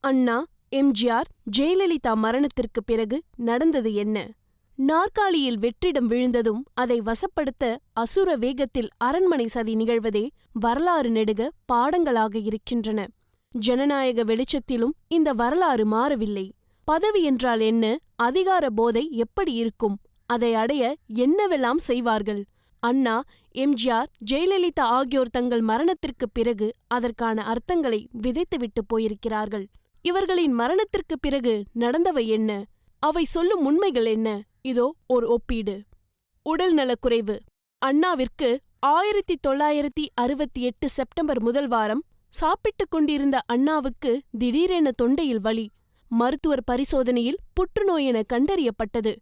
அண்ணா எம்ஜிஆர் ஜெயலலிதா மரணத்திற்கு பிறகு நடந்தது என்ன? நாற்காலியில் வெற்றிடம் விழுந்ததும் அதை வசப்படுத்த அசுர வேகத்தில் அரண்மனை சதி நிகழ்வதே வரலாறு நெடுக பாடங்களாக இருக்கின்றன. ஜனநாயக வெளிச்சத்திலும் இந்த வரலாறு மாறவில்லை. பதவி என்றால் என்ன? அதிகார போதை எப்படி இருக்கும்? அதை அடைய என்னவெல்லாம் செய்வார்கள்? அண்ணா எம்ஜிஆர் ஜெயலலிதா ஆகியோர் தங்கள் மரணத்திற்குப் பிறகு அதற்கான அர்த்தங்களை விதைத்துவிட்டு போயிருக்கிறார்கள். இவர்களின் மரணத்திற்குப் பிறகு நடந்தவை என்ன? அவை சொல்லும் உண்மைகள் என்ன? இதோ ஒரு ஒப்பீடு. உடல் நலக்குறைவு. அண்ணாவிற்கு ஆயிரத்தி தொள்ளாயிரத்தி அறுபத்தி எட்டு செப்டம்பர் முதல் வாரம் சாப்பிட்டுக் கொண்டிருந்த அண்ணாவுக்கு திடீரென தொண்டையில் வலி. மருத்துவர் பரிசோதனையில் புற்றுநோய் என கண்டறியப்பட்டது.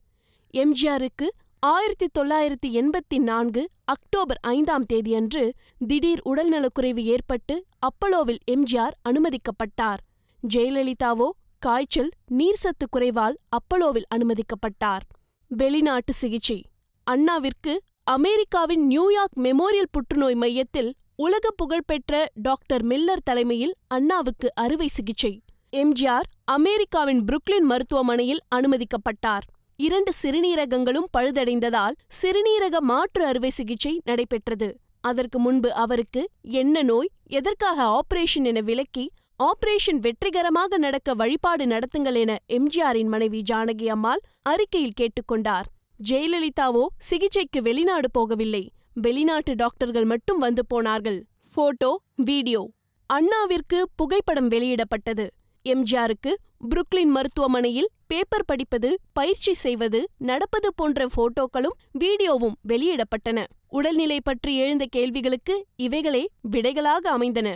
எம்ஜிஆருக்கு ஆயிரத்தி தொள்ளாயிரத்தி எண்பத்தி நான்கு அக்டோபர் ஐந்தாம் தேதியன்று திடீர் உடல்நலக்குறைவு ஏற்பட்டு அப்பலோவில் எம்ஜிஆர் அனுமதிக்கப்பட்டார். ஜெயலலிதாவோ காய்ச்சல் நீர்சத்து குறைவால் அப்பலோவில் அனுமதிக்கப்பட்டார். வெளிநாட்டு சிகிச்சை. அண்ணாவிற்கு அமெரிக்காவின் நியூயார்க் மெமோரியல் புற்றுநோய் மையத்தில் உலக புகழ்பெற்ற டாக்டர் மில்லர் தலைமையில் அண்ணாவுக்கு அறுவை சிகிச்சை. எம்ஜிஆர் அமெரிக்காவின் புருக்லின் மருத்துவமனையில் அனுமதிக்கப்பட்டார். இரண்டு சிறுநீரகங்களும் பழுதடைந்ததால் சிறுநீரக மாற்று அறுவை சிகிச்சை நடைபெற்றது. அதற்கு முன்பு அவருக்கு என்ன நோய் எதற்காக ஆபரேஷன் என விளக்கி ஆபரேஷன் வெற்றிகரமாக நடக்க வழிபாடு நடத்துங்கள் என எம்ஜிஆரின் மனைவி ஜானகி அம்மாள் அறிக்கையில் கேட்டுக்கொண்டார் ஜெயலலிதாவோ சிகிச்சைக்கு வெளிநாடு போகவில்லை. வெளிநாட்டு டாக்டர்கள் மட்டும் வந்து போனார்கள். Photo video. அண்ணாவிற்கு புகைப்படம் வெளியிடப்பட்டது. எம்ஜிஆருக்கு புருக்லின் மருத்துவமனையில் பேப்பர் படிப்பது பயிற்சி செய்வது நடப்பது போன்ற போட்டோக்களும் வீடியோவும் வெளியிடப்பட்டன. உடல்நிலை பற்றி எழுந்த கேள்விகளுக்கு இவைகளே விடைகளாக அமைந்தன.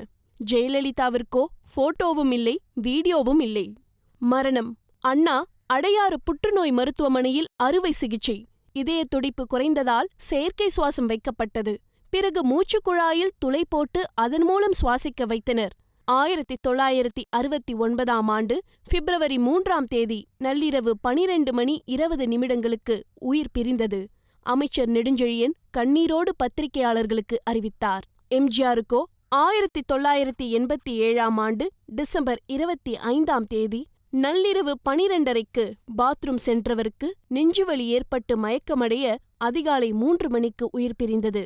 ஜெயலலிதாவிற்கோ போட்டோவும் இல்லை வீடியோவும் இல்லை. மரணம். அண்ணா அடையாறு புற்றுநோய் மருத்துவமனையில் அறுவை சிகிச்சை. இதய துடிப்பு குறைந்ததால் செயற்கை சுவாசம் வைக்கப்பட்டது. பிறகு மூச்சுக்குழாயில் துளை போட்டு அதன் மூலம் சுவாசிக்க வைத்தனர். ஆயிரத்தி தொள்ளாயிரத்தி அறுபத்தி ஒன்பதாம் ஆண்டு பிப்ரவரி மூன்றாம் தேதி நள்ளிரவு பனிரெண்டு மணி இருபது நிமிடங்களுக்கு உயிர் பிரிந்தது. அமைச்சர் நெடுஞ்செழியன் கண்ணீரோடு பத்திரிகையாளர்களுக்கு அறிவித்தார். எம்ஜிஆருக்கோ ஆயிரத்தி தொள்ளாயிரத்தி எண்பத்தி ஏழாம் ஆண்டு டிசம்பர் இருபத்தி ஐந்தாம் தேதி நள்ளிரவு பனிரெண்டரைக்கு பாத்ரூம் சென்றவருக்கு நெஞ்சுவலி ஏற்பட்டு மயக்கமடைய அதிகாலை மூன்று மணிக்கு உயிர் பிரிந்தது.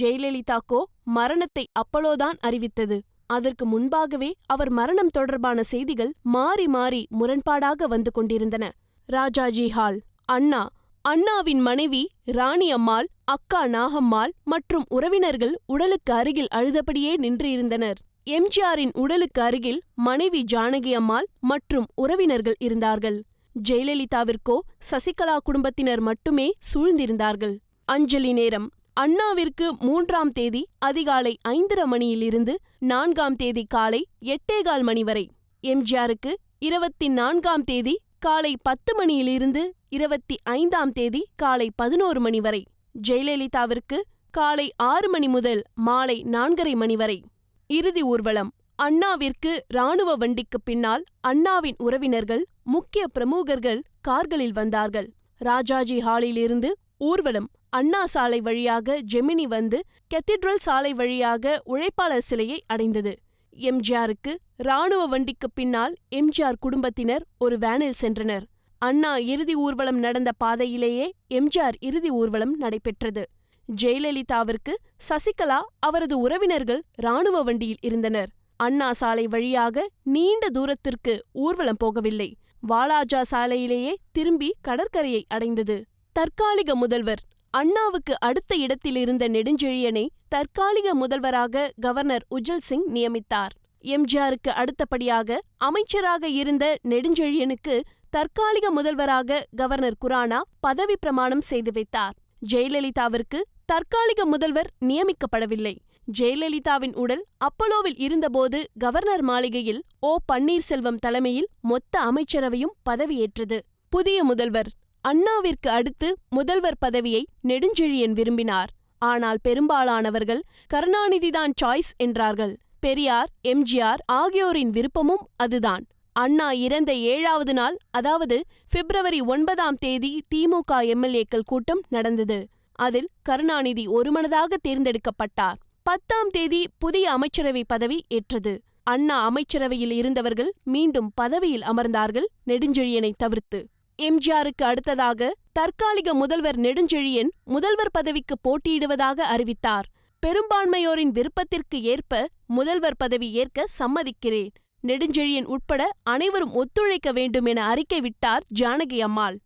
ஜெயலலிதாக்கோ மரணத்தை அப்பளோதான் அறிவித்தது. அதற்கு முன்பாகவே அவர் மரணம் தொடர்பான செய்திகள் மாறி மாறி முரண்பாடாக வந்து கொண்டிருந்தன. ராஜாஜி ஹால் அண்ணா அண்ணாவின் மனைவி ராணி அம்மாள் அக்கா நாகம்மாள் மற்றும் உறவினர்கள் உடலுக்கு அருகில் அழுதபடியே நின்றிருந்தனர். எம்ஜிஆரின் உடலுக்கு அருகில் மனைவி ஜானகி அம்மாள் மற்றும் உறவினர்கள் இருந்தார்கள். ஜெயலலிதாவிற்கோ சசிகலா குடும்பத்தினர் மட்டுமே சூழ்ந்திருந்தார்கள். அஞ்சலி நேரம். அண்ணாவிற்கு மூன்றாம் தேதி அதிகாலை ஐந்தரை மணியிலிருந்து நான்காம் தேதி காலை எட்டேகால் மணி வரை. எம்ஜிஆருக்கு இருபத்தி நான்காம் தேதி காலை பத்து மணியிலிருந்து இருபத்தி ஐந்தாம் தேதி காலை பதினோரு மணி வரை. ஜெயலலிதாவிற்கு காலை ஆறு மணி முதல் மாலை நான்கரை மணி வரை. இறுதி ஊர்வலம் அண்ணாவிற்கு ராணுவ வண்டிக்கு பின்னால் அண்ணாவின் உறவினர்கள் முக்கிய பிரமுகர்கள் கார்களில் வந்தார்கள். ராஜாஜி ஹாலிலிருந்து ஊர்வலம் அண்ணா சாலை வழியாக ஜெமினி வந்து கெத்திட்ரல் சாலை வழியாக உழைப்பாளர் சிலையை அடைந்தது. எம்ஜிஆருக்கு ராணுவ வண்டிக்கு பின்னால் எம்ஜிஆர் குடும்பத்தினர் ஒரு வேனில் சென்றனர். அண்ணா இறுதி ஊர்வலம் நடந்த பாதையிலேயே எம்ஜிஆர் இறுதி ஊர்வலம் நடைபெற்றது. ஜெயலலிதாவிற்கு சசிகலா அவரது உறவினர்கள் ராணுவ வண்டியில் இருந்தனர். அண்ணா சாலை வழியாக நீண்ட தூரத்திற்கு ஊர்வலம் போகவில்லை. வாலாஜா சாலையிலேயே திரும்பி கடற்கரையை அடைந்தது. தற்காலிக முதல்வர் அண்ணாவுக்கு அடுத்த இடத்தில் இருந்த நெடுஞ்செழியனை தற்காலிக முதல்வராக கவர்னர் உஜ்ஜல் சிங் நியமித்தார். எம்ஜிஆருக்கு அடுத்தபடியாக அமைச்சராக இருந்த நெடுஞ்செழியனுக்கு தற்காலிக முதல்வராக கவர்னர் குரானா பதவி பிரமாணம் செய்து வைத்தார். ஜெயலலிதாவிற்கு தற்காலிக முதல்வர் நியமிக்கப்படவில்லை. ஜெயலலிதாவின் உடல் அப்பலோவில் இருந்தபோது கவர்னர் மாளிகையில் ஓ. பன்னீர்செல்வம் தலைமையில் மொத்த அமைச்சரவையும் பதவியேற்றது. புதிய முதல்வர் அண்ணாவிற்கு அடுத்து முதல்வர் பதவியை நெடுஞ்செழியன் விரும்பினார். ஆனால் பெரும்பாலானவர்கள் கருணாநிதிதான் சாய்ஸ் என்றார்கள். பெரியார் எம்ஜிஆர் ஆகியோரின் விருப்பமும் அதுதான். அண்ணா இறந்த ஏழாவது நாள் அதாவது பிப்ரவரி ஒன்பதாம் தேதி திமுக எம்எல்ஏக்கள் கூட்டம் நடந்தது. அதில் கருணாநிதி ஒருமனதாக தேர்ந்தெடுக்கப்பட்டார். பத்தாம் தேதி புதிய அமைச்சரவை பதவி ஏற்றது. அண்ணா அமைச்சரவையில் இருந்தவர்கள் மீண்டும் பதவியில் அமர்ந்தார்கள் நெடுஞ்செழியனை தவிர்த்து. எம்ஜிஆருக்கு அடுத்ததாக தற்காலிக முதல்வர் நெடுஞ்செழியன் முதல்வர் பதவிக்கு போட்டியிடுவதாக அறிவித்தார். பெரும்பான்மையோரின் விருப்பத்திற்கு ஏற்ப முதல்வர் பதவி ஏற்க சம்மதிக்கிறேன். நெடுஞ்செழியன் உட்பட அனைவரும் ஒத்துழைக்க வேண்டும் என அறிக்கை விட்டார் ஜானகி அம்மாள்.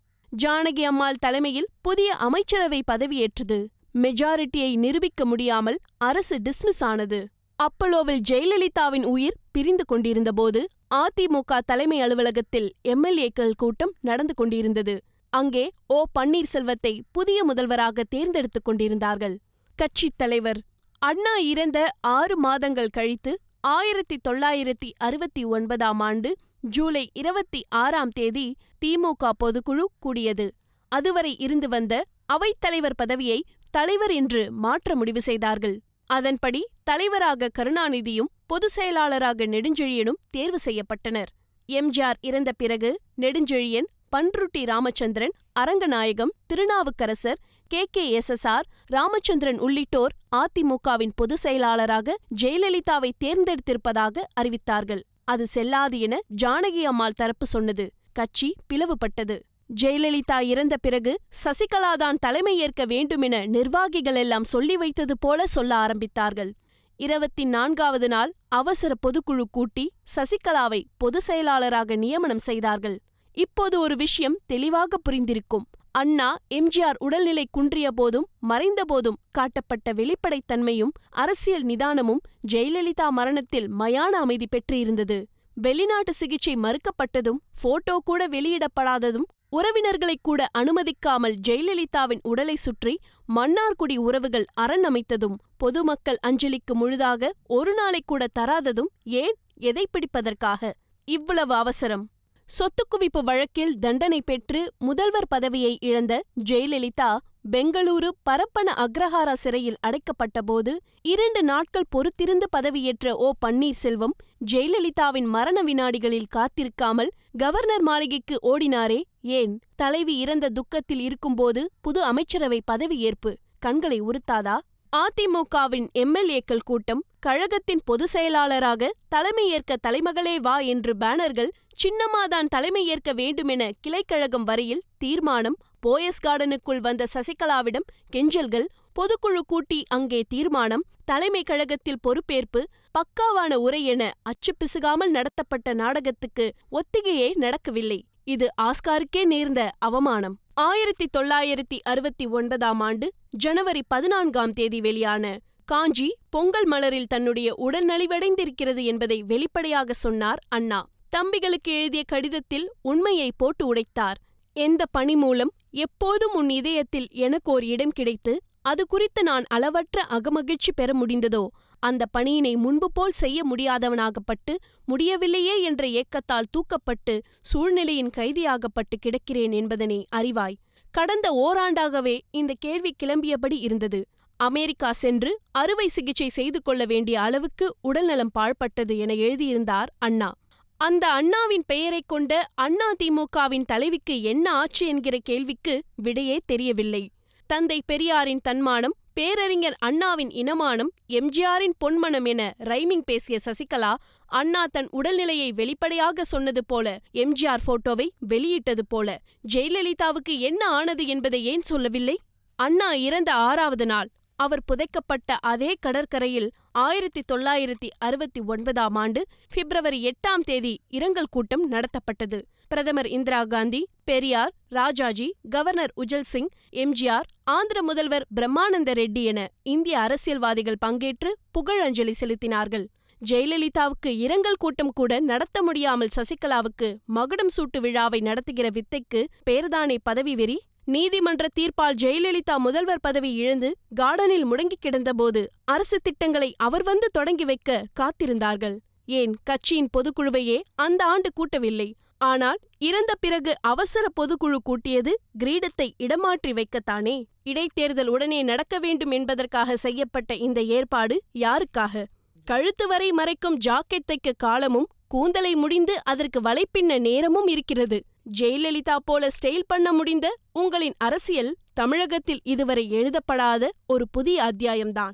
ஜானகி அம்மாள் தலைமையில் புதிய அமைச்சரவை பதவியேற்றது. மெஜாரிட்டியை நிரூபிக்க முடியாமல் அரசு டிஸ்மிஸ் ஆனது. அப்பலோவில் ஜெயலலிதாவின் உயிர் பிரிந்து கொண்டிருந்தபோது அதிமுக தலைமை அலுவலகத்தில் எம்எல்ஏக்கள் கூட்டம் நடந்து கொண்டிருந்தது. அங்கே ஓ பன்னீர்செல்வத்தை புதிய முதல்வராக தேர்ந்தெடுத்துக் கொண்டிருந்தார்கள். கட்சித் தலைவர் அண்ணா இறந்த ஆறு மாதங்கள் கழித்து ஆயிரத்தி தொள்ளாயிரத்தி அறுபத்தி ஒன்பதாம் ஆண்டு ஜூலை இருபத்தி ஆறாம் தேதி திமுக பொதுக்குழு கூடியது. அதுவரை இருந்து வந்த அவைத்தலைவர் பதவியை தலைவர் என்று மாற்ற முடிவு செய்தார்கள். அதன்படி தலைவராக கருணாநிதியும் பொதுச் செயலாளராக நெடுஞ்செழியனும் தேர்வு செய்யப்பட்டனர். எம்ஜிஆர் இறந்த பிறகு Nedunchezhiyan Panruti Ramachandran Aranganayagam Thirunavukkarasar K K S S R Ramachandran உள்ளிட்டோர் அதிமுகவின் பொதுச் செயலாளராக ஜெயலலிதாவை தேர்ந்தெடுத்திருப்பதாக அறிவித்தார்கள். அது செல்லாது என ஜானகி அம்மாள் தரப்பு சொன்னது. கட்சி பிளவுபட்டது. ஜெயலலிதா இறந்த பிறகு சசிகலாதான் தலைமை ஏற்க வேண்டுமென நிர்வாகிகள் எல்லாம் சொல்லி வைத்தது போல சொல்ல ஆரம்பித்தார்கள். இருபத்தி நான்காவது நாள் அவசர பொதுக்குழு கூட்டி சசிகலாவை பொதுச் செயலாளராக நியமனம் செய்தார்கள். இப்போது ஒரு விஷயம் தெளிவாக புரிந்திருக்கும். அண்ணா எம்ஜிஆர் உடல்நிலை குன்றிய போதும் மறைந்த போதும் காட்டப்பட்ட வெளிப்படைத்தன்மையும் அரசியல் நிதானமும் ஜெயலலிதா மரணத்தில் மயான அமைதி பெற்றிருந்தது. வெளிநாட்டு சிகிச்சை மறுக்கப்பட்டதும் போட்டோ கூட வெளியிடப்படாததும் உறவினர்களை கூட அனுமதிக்காமல் ஜெயலலிதாவின் உடலை சுற்றி மன்னார்குடி உறவுகள் அரண் அமைத்ததும் பொதுமக்கள் அஞ்சலிக்கு முழுதாக ஒரு நாளை கூட தராததும் ஏன் எதை பிடிப்பதற்காக? இவ்வளவு அவசரம். சொத்து குவிப்பு வழக்கில் தண்டனை பெற்று முதல்வர் பதவியை இழந்த ஜெயலலிதா பெங்களூரு பரப்பன அக்ரஹாரா சிறையில் அடைக்கப்பட்டபோது இரண்டு நாட்கள் பொறுத்திருந்து பதவியேற்ற ஓ. பன்னீர்செல்வம் ஜெயலலிதாவின் மரண வினாடிகளில் காத்திருக்காமல் கவர்னர் மாளிகைக்கு ஓடினாரே. ஏன்? தலைவி இறந்த துக்கத்தில் இருக்கும்போது புது அமைச்சரவை பதவியேற்பு. கண்களை உறுத்தாதா? அதிமுகவின் எம்எல்ஏக்கள் கூட்டம் கழகத்தின் பொதுச் செயலாளராக தலைமையேற்க தலைமகளே வா என்று பேனர்கள் சின்னம்மாதான் தலைமையேற்க வேண்டுமென கிளைக்கழகம் வரையில் தீர்மானம் போயஸ் கார்டனுக்குள் வந்த சசிகலாவிடம் கெஞ்சல்கள் பொதுக்குழு கூட்டி அங்கே தீர்மானம் தலைமை கழகத்தில் பொறுப்பேற்பு பக்காவான உரை என அச்சு பிசுகாமல் நடத்தப்பட்ட நாடகத்துக்கு ஒத்திகையே நடக்கவில்லை. இது ஆஸ்காருக்கே நேர்ந்த அவமானம். ஆயிரத்தி தொள்ளாயிரத்தி அறுபத்தி ஒன்பதாம் ஆண்டு ஜனவரி பதினான்காம் தேதி வெளியான காஞ்சி பொங்கல் மலரில் தன்னுடைய உடல் நலிவடைந்திருக்கிறது என்பதை வெளிப்படையாக சொன்னார் அண்ணா. தம்பிகளுக்கு எழுதிய கடிதத்தில் உண்மையை போட்டு உடைத்தார். எந்த பணி மூலம் எப்போதும் உன் இதயத்தில் எனக்கு ஒரு இடம் கிடைத்து அது குறித்து நான் அளவற்ற அகமகிழ்ச்சி பெற முடிந்ததோ அந்த பணியினை முன்பு போல் செய்ய முடியாதவனாகப்பட்டு முடியவில்லையே என்ற ஏக்கத்தால் தூக்கப்பட்டு சூழ்நிலையின் கைதியாகப்பட்டு கிடக்கிறேன் என்பதனை அறிவாய். கடந்த ஓராண்டாகவே இந்த கேள்வி கிளம்பியபடி இருந்தது. அமெரிக்கா சென்று அறுவை சிகிச்சை செய்து கொள்ள வேண்டிய அளவுக்கு உடல்நலம் பாழ்பட்டது என எழுதியிருந்தார் அண்ணா. அந்த அண்ணாவின் பெயரைக் கொண்ட அண்ணா திமுகவின் தலைவிக்கு என்ன ஆச்சு என்கிற கேள்விக்கு விடையே தெரியவில்லை. தந்தை பெரியாரின் தன்மானம் பேரறிஞர் அண்ணாவின் இனமானம் எம்ஜிஆரின் பொன்மனம் என ரைமிங் பேசிய சசிகலா அண்ணா தன் உடல்நிலையை வெளிப்படையாக சொன்னது போல எம்ஜிஆர் போட்டோவை வெளியிட்டது போல ஜெயலலிதாவுக்கு என்ன ஆனது என்பதை ஏன் சொல்லவில்லை? அண்ணா இறந்த ஆறாவது நாள் அவர் புதைக்கப்பட்ட அதே கடற்கரையில் ஆயிரத்தி தொள்ளாயிரத்தி அறுபத்தி ஒன்பதாம் ஆண்டு பிப்ரவரி எட்டாம் தேதி இரங்கல் கூட்டம் நடத்தப்பட்டது. பிரதமர் இந்திரா காந்தி பெரியார் ராஜாஜி கவர்னர் உஜல் சிங் எம்ஜிஆர் ஆந்திர முதல்வர் பிரம்மானந்த ரெட்டி என இந்திய அரசியல்வாதிகள் பங்கேற்று புகழஞ்சலி செலுத்தினார்கள். ஜெயலலிதாவுக்கு இரங்கல் கூட்டம் கூட நடத்த முடியாமல் சசிகலாவுக்கு மகுடம் சூட்டு விழாவை நடத்துகிற வித்தைக்கு பேர்தானே பதவி வெறி நீதிமன்ற தீர்ப்பால் ஜெயலலிதா முதல்வர் பதவி இழந்து கார்டனில் முடங்கி கிடந்தபோது அரசு திட்டங்களை அவர் வந்து தொடங்கி வைக்க காத்திருந்தார்கள். ஏன்? கட்சியின் பொதுக்குழுவையே அந்த ஆண்டு கூட்டவில்லை. ஆனால் இறந்த பிறகு அவசர பொதுக்குழு கூட்டியது கிரீடத்தை இடமாற்றி வைக்கத்தானே? இடைத்தேர்தல் உடனே நடக்க வேண்டும் என்பதற்காக செய்யப்பட்ட இந்த ஏற்பாடு யாருக்காக? கழுத்து வரை மறைக்கும் ஜாக்கெட் தைக்க காலமும் கூந்தலை முடிந்து அதற்கு வலைப்பின்ன நேரமும் இருக்கிறது. ஜெயலலிதா போல ஸ்டைல் பண்ண முடிந்த உங்களின் அரசியல் தமிழகத்தில் இதுவரை எழுதப்படாத ஒரு புதிய அத்தியாயம்தான்.